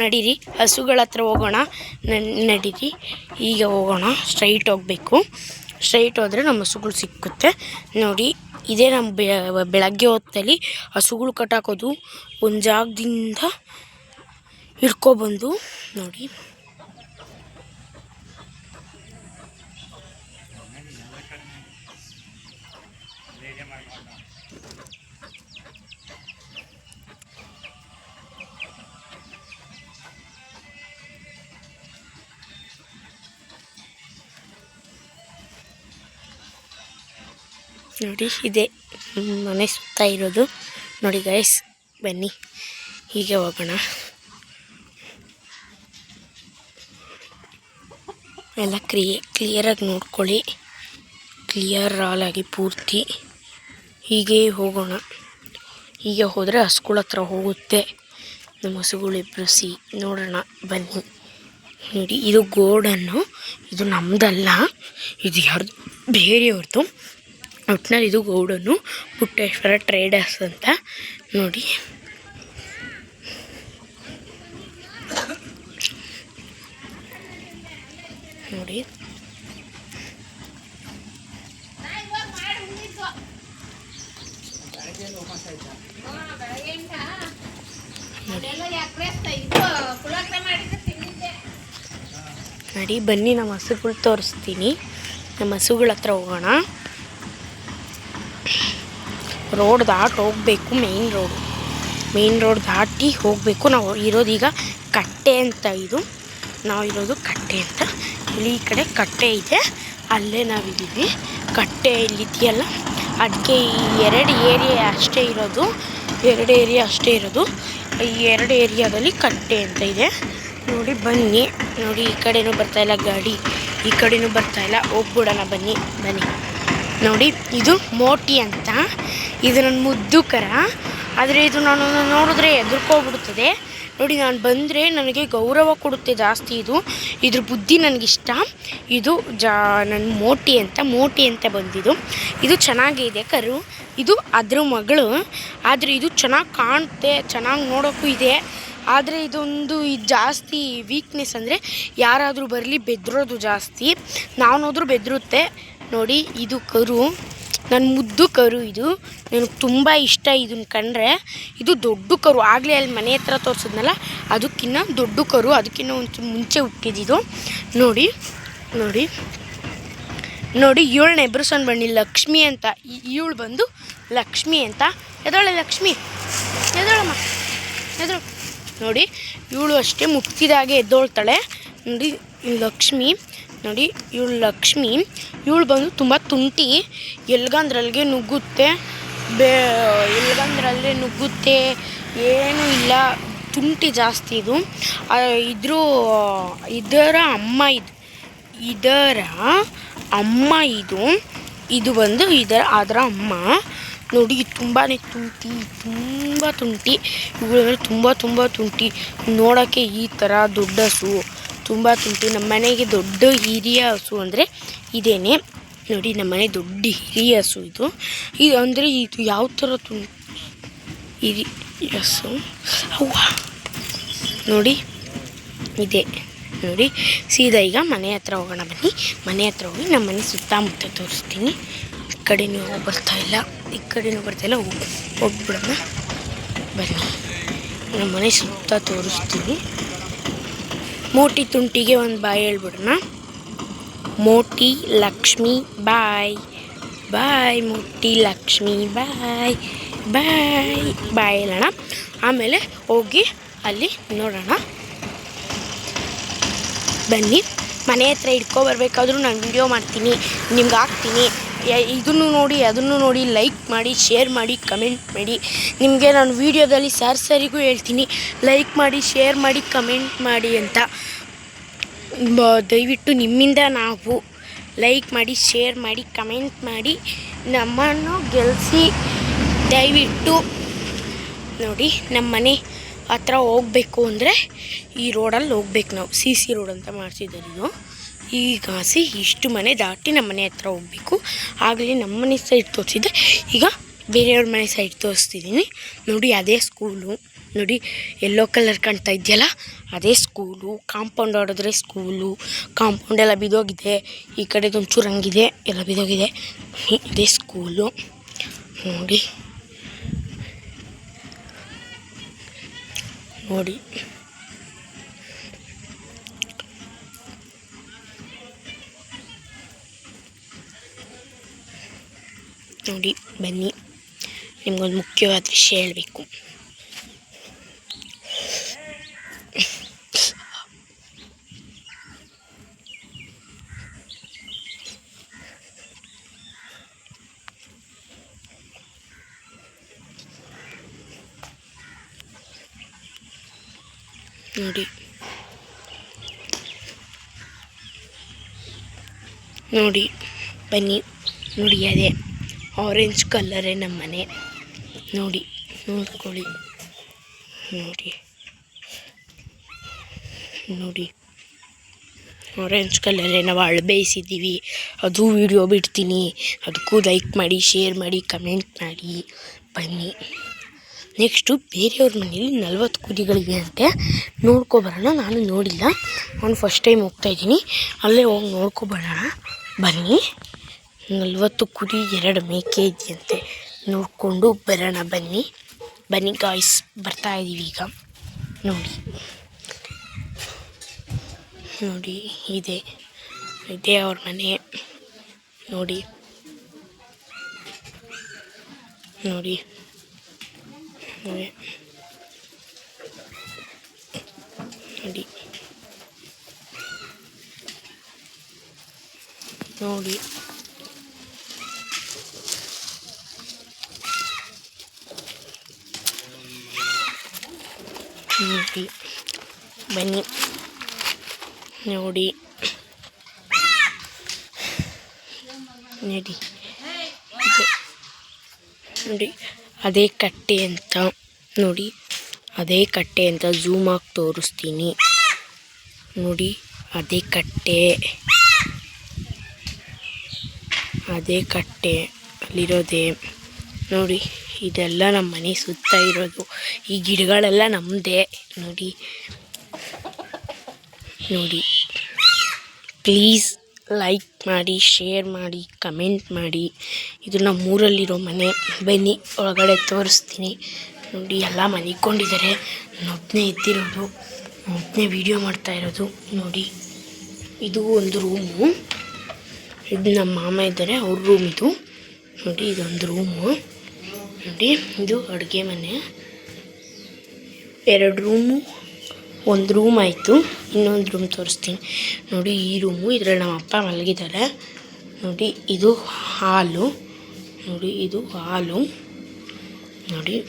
ನಡೀರಿ, ಹಸುಗಳ ಹತ್ರ ಹೋಗೋಣ ನಡೀರಿ, ಈಗ ಹೋಗೋಣ ಸ್ಟ್ರೈಟ್ ಹೋಗಬೇಕು. ಸ್ಟ್ರೈಟ್ ಹೋದರೆ ನಮ್ಮ ಹಸುಗಳು ಸಿಕ್ಕುತ್ತೆ. ನೋಡಿ, ಇದೇ ನಮ್ಮ ಬೆಳಗ್ಗೆ ಹೊತ್ತಲ್ಲಿ ಹಸುಗಳು ಕಟ್ಟಾಕೋದು ಒಂದು ಜಾಗದಿಂದ ಹಿಡ್ಕೊಬಂದು ನೋಡಿ. ನೋಡಿ, ಇದೆ. ಮನೆ ಸುತ್ತ ಇರೋದು. ನೋಡಿ ಗೈಸ್ ಬನ್ನಿ. ಹೀಗೆ ಹೋಗೋಣ. ಎಲ್ಲ ಕ್ರಿಯೆ ಕ್ಲಿಯರಾಗಿ ನೋಡ್ಕೊಳ್ಳಿ. ಕ್ಲಿಯರ್ ಆಗಿ ಪೂರ್ತಿ. ಹೀಗೆ ಹೋಗೋಣ. ಹೀಗೆ ಹೋದರೆ ಹಸುಗಳ ಹತ್ರ ಹೋಗುತ್ತೆ. ನಮ್ಮ ಹಸುಗಳಿಬ್ಬರು ಸಿ, ನೋಡೋಣ, ಬನ್ನಿ. ನೋಡಿ, ಇದು ಗೋಡನ್ನು, ಇದು ನಮ್ಮದಲ್ಲ ಇದು ಯಾರ್ದು? ಬೇರೆಯವ್ರದ್ದು ಒಟ್ನಲ್ಲಿ ಇದು ಗೌಡನು ಪುಟ್ಟೇಶ್ವರ ಟ್ರೇಡರ್ಸ್ ಅಂತ. ನೋಡಿ. ನೋಡಿ. ನೋಡಿ, ಬನ್ನಿ, ನಮ್ಮ ಹಸುಗಳು ತೋರಿಸ್ತೀನಿ. ನಮ್ಮ ಹಸುಗಳ ಹತ್ರ ಹೋಗೋಣ. ರೋಡ್ ದಾಟಿ ಹೋಗಬೇಕು ಮೇನ್ ರೋಡ್. ಮೇನ್ ರೋಡ್ ದಾಟಿ ಹೋಗಬೇಕು. ನಾವು ಇರೋದೀಗ ಕಟ್ಟೆ ಅಂತ ಇದು. ನಾವು ಇರೋದು ಕಟ್ಟೆ ಅಂತ. ಇಲ್ಲಿ ಈ ಕಡೆ ಕಟ್ಟೆ ಇದೆ. ಅಲ್ಲೇ ನಾವಿದ್ದೀವಿ ಕಟ್ಟೆ ಇಲ್ಲಿದೆಯಲ್ಲ ಅದಕ್ಕೆ ಈ ಎರಡು ಏರಿಯಾ ಅಷ್ಟೇ ಇರೋದು. ಎರಡು ಏರಿಯಾ ಅಷ್ಟೇ ಇರೋದು. ಈ ಎರಡು ಏರಿಯಾದಲ್ಲಿ ಕಟ್ಟೆ ಅಂತ ಇದೆ. ನೋಡಿ, ಬನ್ನಿ. ನೋಡಿ, ಈ ಕಡೆನೂ ಬರ್ತಾ ಇಲ್ಲ ಗಾಡಿ. ಈ ಕಡೆನೂ ಇಲ್ಲ. ಹೋಗ್ಬಿಡೋಣ ಬನ್ನಿ. ಬನ್ನಿ. ನೋಡಿ, ಇದು ಮೋಟಿ ಅಂತ. ಇದು ನನ್ನ ಮುದ್ದು ಕರ. ಆದರೆ ಇದು ನಾನು ನೋಡಿದ್ರೆ ಎದುರ್ಕೋಬಿಡುತ್ತದೆ ನೋಡಿ, ನಾನು ಬಂದರೆ ನನಗೆ ಗೌರವ ಕೊಡುತ್ತೆ ಜಾಸ್ತಿ ಇದು. ಇದ್ರ ಬುದ್ಧಿ ನನಗಿಷ್ಟ. ಇದು ಜಾ ನನ್ನ ಮೋಟಿ ಅಂತ ಮೋಟಿ ಅಂತ ಬಂದಿದ್ದು. ಇದು ಚೆನ್ನಾಗಿದೆ ಕರು. ಇದು ಅದ್ರ ಮಗಳು. ಆದರೆ ಇದು ಚೆನ್ನಾಗಿ ಕಾಣುತ್ತೆ ಚೆನ್ನಾಗಿ ನೋಡೋಕ್ಕೂ ಇದೆ. ಆದರೆ ಇದೊಂದು ಇದು ಜಾಸ್ತಿ ವೀಕ್ನೆಸ್ ಅಂದರೆ ಯಾರಾದರೂ ಬರಲಿ ಬೆದ್ರೋದು ಜಾಸ್ತಿ. ನಾವನಾದ್ರೂ ಬೆದರುತ್ತೆ. ನೋಡಿ, ಇದು ಕರು. ನನ್ನ ಮುದ್ದು ಕರು ಇದು. ನನಗೆ ತುಂಬ ಇಷ್ಟ ಇದನ್ನು ಕಂಡ್ರೆ. ಇದು ದೊಡ್ಡ ಕರು. ಆಗಲೇ ಅಲ್ಲಿ ಮನೆ ಹತ್ರ ತೋರಿಸಿದ್ನಲ್ಲ, ಅದಕ್ಕಿನ್ನ ದೊಡ್ಡ ಕರು. ಅದಕ್ಕಿನ್ನ ಒಂದು ಮುಂಚೆ ಹುಟ್ಟಿದ್ದು. ನೋಡಿ ನೋಡಿ. ನೋಡಿ ಇವಳು ಎಬ್ರಿಸೋನ್ ಬನ್ನಿ. ಲಕ್ಷ್ಮಿ ಅಂತ. ಇವಳು ಬಂದು ಲಕ್ಷ್ಮಿ ಅಂತ. ಎದೊಳೆ ಲಕ್ಷ್ಮಿ. ಎದೊಳಮ್ಮ ಎದಳು ನೋಡಿ, ಇವಳು ಅಷ್ಟೇ ಮುಟ್ಟಿದಾಗೆ ಎದ್ದೋಳ್ತಾಳೆ. ನೋಡಿ ಲಕ್ಷ್ಮಿ. ನೋಡಿ, ಇವಳು ಲಕ್ಷ್ಮಿ. ಇವಳು ಬಂದು ತುಂಬ ತುಂಟಿ. ಎಲ್ಗಂದ್ರಲ್ಲಿಗೆ ನುಗ್ಗುತ್ತೆ. ಬೇ ಎಲ್ಗಂದ್ರಲ್ಲೇ ನುಗ್ಗುತ್ತೆ. ಏನೂ ಇಲ್ಲ. ತುಂಟಿ ಜಾಸ್ತಿ ಇದು. ಇದ್ರು, ಇದ್ರ ಅಮ್ಮ ಇದು. ಇದರ ಅಮ್ಮ ಇದು. ಇದು ಬಂದು ಇದರ, ಅದರ ಅಮ್ಮ. ನೋಡಿ ತುಂಬಾ ತುಂಟಿ, ತುಂಬ ತುಂಟಿ. ಇವಳು ತುಂಬ ತುಂಬ ತುಂಟಿ. ನೋಡೋಕ್ಕೆ ಈ ಥರ ದೊಡ್ಡ ಹಸು. ತುಂಬ ತುಂಟು ನಮ್ಮ ಮನೆಗೆ ದೊಡ್ಡ ಹಿರಿಯ ಹಸು ಅಂದರೆ ಇದೇನೆ. ನೋಡಿ, ನಮ್ಮ ಮನೆ ದೊಡ್ಡ ಹಿರಿಯ ಹಸು ಇದು. ಇದು ಅಂದರೆ ಇದು ಯಾವ ಥರ ತುಂ, ಹಿರಿ, ಹಸು? ಅವ್ವ. ನೋಡಿ, ಇದೆ. ನೋಡಿ, ಸೀದಾ ಈಗ ಮನೆ ಹತ್ರ ಹೋಗೋಣ ಬನ್ನಿ. ಮನೆ ಹತ್ರ ಹೋಗಿ ನಮ್ಮ ಮನೆ ಸುತ್ತಮುತ್ತ ತೋರಿಸ್ತೀನಿ. ಈ ಕಡೆನೂ ಬರ್ತಾ ಇಲ್ಲ. ಈ ಕಡೆನೂ ಬರ್ತಾ ಇಲ್ಲ. ಹೋಗಿ ಹೋಗ್ಬಿಡೋಣ ಬನ್ನಿ. ನಮ್ಮ ಮನೆ ಸುತ್ತ ತೋರಿಸ್ತೀನಿ. ಮೋಟಿ ತುಂಟಿಗೆ ಒಂದು ಬಾಯ್ ಹೇಳ್ಬಿಡೋಣ. ಮೋಟಿ ಲಕ್ಷ್ಮಿ, ಬಾಯ್. ಬಾಯ್ ಮೋಟಿ ಲಕ್ಷ್ಮಿ, ಬಾಯ್. ಬಾಯ್. ಬಾಯ್ ಹೇಳೋಣ. ಆಮೇಲೆ ಹೋಗಿ ಅಲ್ಲಿ ನೋಡೋಣ. ಬನ್ನಿ. ಮನೆ ಹತ್ರ ಇಟ್ಕೊಬರ್ಬೇಕಾದ್ರೂ ನಾನು ವಿಡಿಯೋ ಮಾಡ್ತೀನಿ. ನಿಮ್ಗೆ ಹಾಕ್ತೀನಿ. ಇದನ್ನು ನೋಡಿ, ಅದನ್ನು ನೋಡಿ ಲೈಕ್ ಮಾಡಿ ಶೇರ್ ಮಾಡಿ ಕಮೆಂಟ್ ಮಾಡಿ. ನಿಮಗೆ ನಾನು ವೀಡಿಯೋದಲ್ಲಿ ಸರ್ ಸರಿಗೂ ಹೇಳ್ತೀನಿ ಲೈಕ್ ಮಾಡಿ ಶೇರ್ ಮಾಡಿ ಕಮೆಂಟ್ ಮಾಡಿ ಅಂತ. ದಯವಿಟ್ಟು ನಿಮ್ಮಿಂದ ನಾವು ಲೈಕ್ ಮಾಡಿ ಶೇರ್ ಮಾಡಿ ಕಮೆಂಟ್ ಮಾಡಿ. ನಮ್ಮನ್ನು ಗೆಲ್ಲಿಸಿ ದಯವಿಟ್ಟು ನೋಡಿ ನಮ್ಮ ಮನೆ ಹತ್ರ ಹೋಗಬೇಕು ಅಂದರೆ ಈ ರೋಡಲ್ಲಿ ಹೋಗ್ಬೇಕು ನಾವು. ಸಿ ಸಿ ರೋಡ್ ಅಂತ ಮಾಡಿಸಿದ್ದಾರೆ ಇದು ಈಗ ಸಿ ಇಷ್ಟು ಮನೆ ದಾಟಿ ನಮ್ಮ ಮನೆ ಹತ್ರ ಹೋಗಬೇಕು. ಆಗಲೇ ನಮ್ಮ ಮನೆ ಸೈಡ್ ತೋರಿಸಿದ್ದೆ. ಈಗ ಬೇರೆಯವ್ರ ಮನೆ ಸೈಡ್ ತೋರಿಸ್ತಿದ್ದೀನಿ ನೋಡಿ ಅದೇ ಸ್ಕೂಲು ನೋಡಿ ಎಲ್ಲೋ ಕಲರ್ ಕಾಣ್ತಾ ಇದೆಯಲ್ಲ? ಅದೇ ಸ್ಕೂಲು ಕಾಂಪೌಂಡ್ ಆಡಿದ್ರೆ ಸ್ಕೂಲು ಕಾಂಪೌಂಡ್ ಎಲ್ಲ ಬಿದ್ದೋಗಿದೆ. ಈ ಕಡೆದೊಂಚೂರು ಹಂಗಿದೆ. ಎಲ್ಲ ಬಿದ್ದೋಗಿದೆ. ಅದೇ ಇದೇ ಸ್ಕೂಲು ನೋಡಿ. ನೋಡಿ. ನೋಡಿ ಬನ್ನಿ. ನಿಮ್ಗೊಂದು ಮುಖ್ಯವಾದ ವಿಷಯ ಹೇಳಬೇಕು ನೋಡಿ. ನೋಡಿ ಬನ್ನಿ ನೋಡಿ ಅದೇ. ಆರೆಂಜ್ ಕಲ್ಲರೇ ನಮ್ಮ ಮನೆ. ನೋಡಿ, ನೋಡ್ಕೊಳ್ಳಿ. ನೋಡಿ. ನೋಡಿ. ಆರೆಂಜ್ ಕಲ್ಲರೇ ನಾವು ಅಳು ಬೇಯಿಸಿದ್ದೀವಿ. ಅದು ವಿಡಿಯೋ ಬಿಡ್ತೀನಿ. ಅದಕ್ಕೂ ಲೈಕ್ ಮಾಡಿ ಶೇರ್ ಮಾಡಿ ಕಮೆಂಟ್ ಮಾಡಿ. ಬನ್ನಿ. ನೆಕ್ಸ್ಟು ಬೇರೆಯವ್ರ ಮನೇಲಿ ನಲ್ವತ್ತು ಕುರಿಗಳಿವೆ ಅಂತೆ. ನೋಡ್ಕೊಬರೋಣ ನಾನು ನೋಡಿಲ್ಲ. ನಾನು ಫಸ್ಟ್ ಟೈಮ್ ಹೋಗ್ತಾಯಿದ್ದೀನಿ ಅಲ್ಲೇ ಹೋಗಿ ನೋಡ್ಕೊಬರೋಣ ಬನ್ನಿ. ನಲ್ವತ್ತು ಕುರಿ ಎರಡು ಮೇಕೆ ಇದೆಯಂತೆ. ನೋಡಿಕೊಂಡು ಬರೋಣ ಬನ್ನಿ. ಬನ್ನಿ ಗಾಯ್ಸ್ ಬರ್ತಾ ಇದ್ದೀವಿ ಈಗ. ನೋಡಿ. ನೋಡಿ, ಇದೆ. ಇದೆ ಅವ್ರ ಮನೆ. ನೋಡಿ. ನೋಡಿ. ನೋಡಿ. ನೋಡಿ. ನೋಡಿ. ಬನ್ನಿ. ನೋಡಿ. ನೋಡಿ. ನೋಡಿ. ಅದೇ ಕಟ್ಟೆ ಅಂತ. ನೋಡಿ. ಅದೇ ಕಟ್ಟೆ ಅಂತ ಝೂಮ್ ಆಗಿ ತೋರಿಸ್ತೀನಿ. ನೋಡಿ. ಅದೇ ಕಟ್ಟೆ. ಅದೇ ಕಟ್ಟೆ ಅಲ್ಲಿರೋದೆ. ನೋಡಿ. ಇದೆಲ್ಲ ನಮ್ಮ ಮನೆ ಸುತ್ತ ಇರೋದು. ಈ ಗಿಡಗಳೆಲ್ಲ ನಮ್ಮದೇ ನೋಡಿ. ನೋಡಿ. ಪ್ಲೀಸ್ ಲೈಕ್ ಮಾಡಿ ಶೇರ್ ಮಾಡಿ ಕಮೆಂಟ್ ಮಾಡಿ. ಇದು ನಮ್ಮೂರಲ್ಲಿರೋ ಮನೆ. ಬನ್ನಿ, ಒಳಗಡೆ ತೋರಿಸ್ತೀನಿ. ನೋಡಿ, ಎಲ್ಲ ಮನಿಕೊಂಡಿದ್ದಾರೆ ಒಬ್ಬನೇ ಎದ್ದಿರೋದು. ಒಬ್ಬನೇ ವೀಡಿಯೋ ಮಾಡ್ತಾ ಇರೋದು. ನೋಡಿ. ಇದು ಒಂದು ರೂಮು ಇದು ನಮ್ಮ ಮಾಮ ಇದ್ದಾರೆ. ಅವ್ರ ರೂಮ್ ಇದು. ನೋಡಿ, ಇದೊಂದು ರೂಮು ನೋಡಿ, ಇದು ಅಡುಗೆ ಮನೆ. ಎರಡು ರೂಮು, ಒಂದು ರೂಮ್ ಆಯಿತು. ಇನ್ನೊಂದು ರೂಮ್ ತೋರಿಸ್ತೀನಿ. ನೋಡಿ, ಈ ರೂಮು, ಇದರಲ್ಲಿ ನಮ್ಮ ಅಪ್ಪ ಮಲಗಿದ್ದಾರೆ. ನೋಡಿ, ಇದು ಹಾಲು. ನೋಡಿ, ಇದು ಹಾಲು. ನೋಡಿ,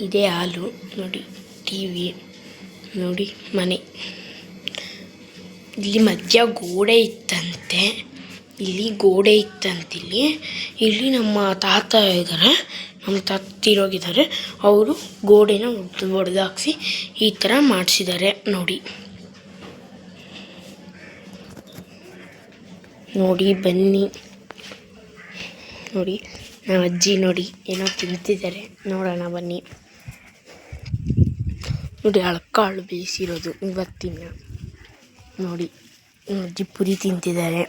ಇದೇ ಹಾಲು. ನೋಡಿ ಟಿ ವಿ ನೋಡಿ, ಮನೆ. ಇಲ್ಲಿ ಮಧ್ಯ ಗೋಡೆ ಇತ್ತಂತೆ. ಇಲ್ಲಿ ಗೋಡೆ ಇತ್ತಂತಿಲ್ಲಿ ಇಲ್ಲಿ ನಮ್ಮ ತಾತ ಇದ್ದಾರೆ. ನಮ್ಮ ತತ್ತಿರೋಗಿದ್ದಾರೆ ಅವರು ಗೋಡೆನ ಒಡೆದಾಕ್ಸಿ ಈ ಥರ ಮಾಡಿಸಿದ್ದಾರೆ ನೋಡಿ. ನೋಡಿ, ಬನ್ನಿ. ನೋಡಿ, ನಮ್ಮ ಅಜ್ಜಿ ನೋಡಿ, ಏನೋ ತಿಂತಿದ್ದಾರೆ. ನೋಡೋಣ, ಬನ್ನಿ. ನೋಡಿ ಅಳಕಾಳು ಬೇಯಿಸಿರೋದು ಇವತ್ತಿನ. ನೋಡಿ, ನಮ್ಮ ಅಜ್ಜಿ ಪುರಿ ತಿಂತಿದ್ದಾರೆ.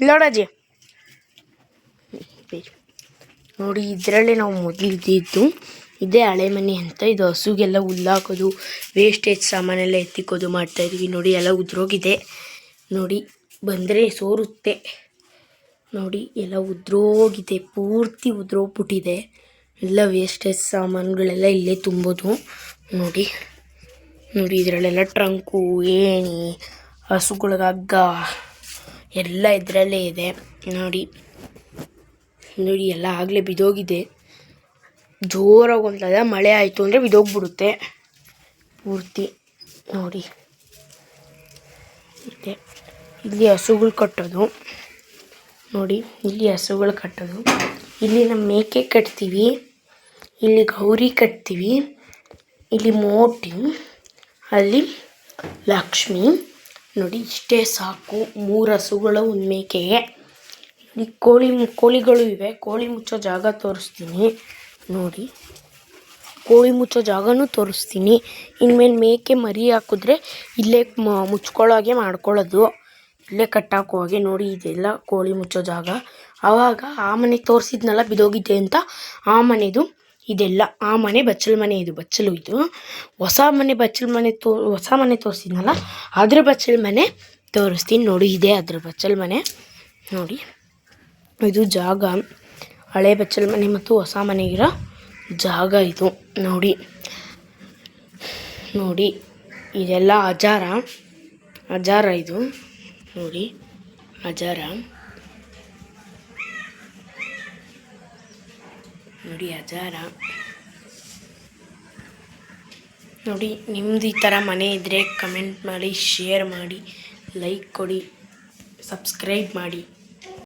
ನೋಡಜ್ಜಿ ನೋಡಿ, ಇದರಲ್ಲೇ ನಾವು ಮೊದಲಿದ್ದಿದ್ದು ಇದೇ ಹಳೆ ಮನೆ ಅಂತ. ಇದು ಹಸುಗೆಲ್ಲ ಹುಲ್ಲಾಕೋದು ವೇಸ್ಟೇಜ್ ಸಾಮಾನೆಲ್ಲ ಎತ್ತಿಕೋದು ಮಾಡ್ತಾಯಿದ್ವಿ ನೋಡಿ, ಎಲ್ಲ ಉದ್ರೋಗಿದೆ. ನೋಡಿ, ಬಂದರೆ ಸೋರುತ್ತೆ. ನೋಡಿ, ಎಲ್ಲ ಉದ್ರೋಗಿದೆ. ಪೂರ್ತಿ ಉದ್ರೋಗ್ಬಿಟ್ಟಿದೆ. ಎಲ್ಲ ವೇಸ್ಟೇಜ್ ಸಾಮಾನುಗಳೆಲ್ಲ ಇಲ್ಲೇ ತುಂಬೋದು. ನೋಡಿ ನೋಡಿ, ಇದರಲ್ಲೆಲ್ಲ ಟ್ರಂಕು ಏಣಿ ಹಸುಗಳಿಗೆ ಹಗ್ಗ, ಎಲ್ಲ ಇದರಲ್ಲೇ ಇದೆ. ನೋಡಿ. ನೋಡಿ, ಎಲ್ಲ ಆಗಲೇ ಬಿದೋಗಿದೆ. ಜೋರಾಗಿ ಒಂದ್ಸಲ ಮಳೆ ಆಯಿತು ಅಂದರೆ ಬಿದೋಗ್ಬಿಡುತ್ತೆ. ಪೂರ್ತಿ ನೋಡಿ. ಇದೆ. ಇಲ್ಲಿ ಹಸುಗಳು ಕಟ್ಟೋದು. ನೋಡಿ, ಇಲ್ಲಿ ಹಸುಗಳು ಕಟ್ಟೋದು. ಇಲ್ಲಿ ನಮ್ಮ ಮೇಕೆ ಕಟ್ತೀವಿ. ಇಲ್ಲಿ ಗೌರಿ ಕಟ್ತೀವಿ. ಇಲ್ಲಿ ಮೋಟಿ ಅಲ್ಲಿ ಲಕ್ಷ್ಮಿ. ನೋಡಿ, ಇಷ್ಟೇ ಸಾಕು. ಮೂರು ಹಸುಗಳು, ಒಂದು ಮೇಕೆಗೆ. ಇಲ್ಲಿ ಕೋಳಿ ಕೋಳಿಗಳು ಇವೆ. ಕೋಳಿ ಮುಚ್ಚೋ ಜಾಗ ತೋರಿಸ್ತೀನಿ. ನೋಡಿ. ಕೋಳಿ ಮುಚ್ಚೋ ಜಾಗನೂ ತೋರಿಸ್ತೀನಿ. ಇನ್ಮೇಲೆ ಮೇಕೆ ಮರಿ ಹಾಕಿದ್ರೆ ಇಲ್ಲೇ ಮುಚ್ಕೊಳ್ಳೋ ಹಾಗೆ ಮಾಡ್ಕೊಳ್ಳೋದು. ಇಲ್ಲೇ ಕಟ್ಟಾಕೋ ಹಾಗೆ ನೋಡಿ, ಇದೆಲ್ಲ ಕೋಳಿ ಮುಚ್ಚೋ ಜಾಗ. ಆವಾಗ ಆ ಮನೆ ತೋರಿಸಿದ್ನಲ್ಲ, ಬಿದೋಗಿದೆ ಅಂತ ಆ ಮನೆದು ಇದೆಲ್ಲ. ಆ ಮನೆ ಬಚ್ಚಲ ಮನೆ ಇದು, ಬಚ್ಚಲು ಇದು. ಹೊಸ ಮನೆ ಬಚ್ಚಲ ಮನೆ ತೋ, ಹೊಸ ಮನೆ ತೋರಿಸಿದ್ನಲ್ಲ, ಅದ್ರ ಬಚ್ಚಲ ಮನೆ ತೋರಿಸ್ತೀನಿ. ನೋಡಿ, ಇದೆ ಅದ್ರ ಬಚ್ಚಲ ಮನೆ. ನೋಡಿ. ಇದು ಜಾಗ ಹಳೆ ಬಚ್ಚಲ ಮನೆ ಮತ್ತು ಹೊಸ ಮನೆಗಿರೋ ಜಾಗ ಇದು. ನೋಡಿ. ನೋಡಿ. ಇದೆಲ್ಲ ಅಜಾರ. ಅಜಾರ ಇದು. ನೋಡಿ. ಅಜಾರ. ನೋಡಿ ಅಜಾರ. ನೋಡಿ, ನಿಮ್ದು ಈ ಥರ ಮನೆ ಇದ್ದರೆ ಕಮೆಂಟ್ ಮಾಡಿ, ಶೇರ್ ಮಾಡಿ, ಲೈಕ್ ಕೊಡಿ, ಸಬ್ಸ್ಕ್ರೈಬ್ ಮಾಡಿ.